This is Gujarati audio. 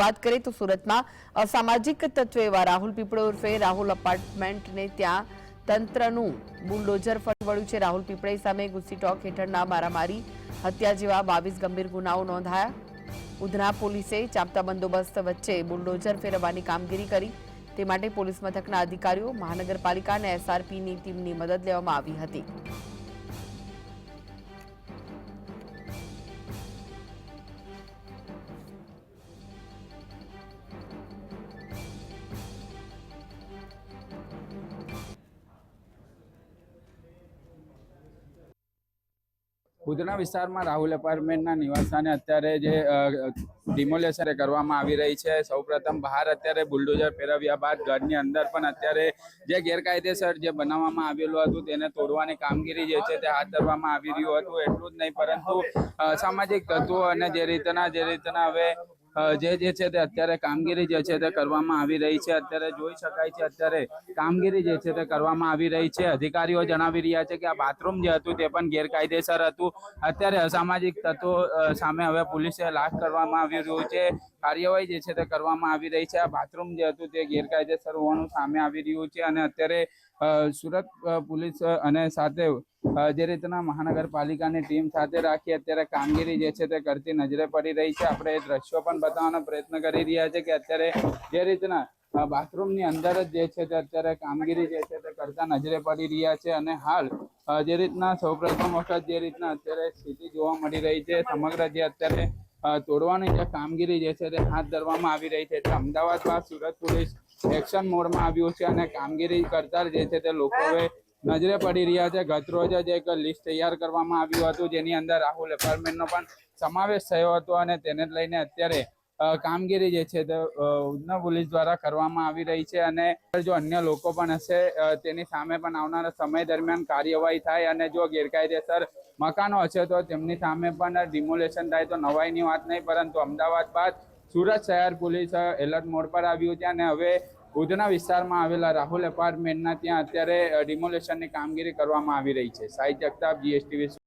વાત કરીએ તો સુરતમાં અસામાજિક તત્વો એવા રાહુલ પીપળો ઉર્ફે રાહુલ અપાર્ટમેન્ટને ત્યાં તંત્રનું બુલડોઝર ફરવડ્યું છે. રાહુલ પીપળે સામે ગુસ્સી ટોક હેઠળના મારામારી, હત્યા જેવા બાવીસ ગંભીર ગુનાઓ નોંધાયા. ઉધના પોલીસે ચાંપતા બંદોબસ્ત વચ્ચે બુલડોઝર ફેરવવાની કામગીરી કરી. તે માટે પોલીસ મથકના અધિકારીઓ, મહાનગરપાલિકા અને એસઆરપીની ટીમની મદદ લેવામાં આવી હતી. ઉધના વિસ્તારમાં રાહુલ એપાર્ટમેન્ટના નિવાસસ્થાને અત્યારે જે ડિમોલેશન કરવામાં આવી રહી છે. સૌપ્રથમ બહાર અત્યારે બુલડોઝર ફેરવ્યા બાદ ઘરની અંદર પણ અત્યારે જે ગેરકાયદેસર જે બનાવવામાં આવેલું હતું તેને તોડવાની કામગીરી જે છે તે હાથ ધરવામાં આવી રહ્યું હતું. એટલું જ નહીં, પરંતુ સામાજિક તત્વો અને જે રીતના જે રીતના હવે જે જે છે તે અત્યારે કામગીરી જે છે તે કરવામાં આવી રહી છે. અત્યારે જોઈ શકાય છે અત્યારે કામગીરી જે છે તે કરવામાં આવી રહી છે. અધિકારીઓ જણાવી રહ્યા છે કે આ બાથરૂમ જે હતું તે પણ ગેરકાયદેસર હતું. અત્યારે અસામાજિક તત્વો સામે હવે પોલીસે લાશ કરવામાં આવી રહ્યું છે. કાર્યવાહી જે છે તે કરવામાં આવી રહી છે. આ બાથરૂમ જે હતું તે ગેરકાયદેસર હોવાનું સામે આવી રહ્યું છે અને અત્યારે સુરત પોલીસ અને સાથે જે રીતના મહાનગરપાલિકાની ટીમ સાથે રાખી અત્યારે કામગીરી જે છે તે કરતી નજરે પડી રહી છે. આપણે એ દ્રશ્યો પણ બતાવવાનો પ્રયત્ન કરી રહ્યા છે કે અત્યારે જે રીતના બાથરૂમની અંદર જ જે છે તે અત્યારે કામગીરી જે છે તે કરતા નજરે પડી રહ્યા છે અને હાલ જે રીતના સૌપ્રથમ વખત જે રીતના અત્યારે સ્થિતિ જોવા મળી રહી છે. સમગ્ર જે અત્યારે તોડવાની જે કામગીરી જે છે તે હાથ ધરવામાં આવી રહી છે. એટલે અમદાવાદ બાદ સુરત પોલીસ એક્શન મોડમાં આવ્યું છે અને કામગીરી કરતા જે છે તે લોકો હવે નજરે પડી રહ્યા છે. ગતરોજ જ એક લિસ્ટ તૈયાર કરવામાં આવ્યું હતું, જેની અંદર રાહુલ એપાર્ટમેન્ટનો પણ સમાવેશ થયો હતો અને તેને લઈને અત્યારે કામગીરી જે છે તે ઉધના પોલીસ દ્વારા કરવામાં આવી રહી છે અને જો અન્ય લોકો પણ હશે તેની સામે પણ આવનારા સમય દરમિયાન કાર્યવાહી થાય અને જો ગેરકાયદેસર મકાનો હશે તો તેમની સામે પણ ડિમોલેશન થાય તો નવાઈની વાત નહીં, પરંતુ અમદાવાદ બાદ સુરત શહેર પોલીસ એલર્ટ મોડ પર આવ્યું છે અને હવે ઉધના વિસ્તારમાં આવેલા રાહુલ એપાર્ટમેન્ટના ત્યાં અત્યારે ડિમોલેશનની કામગીરી કરવામાં આવી રહી છે. સાઈ જગતાપ જીએસટીવી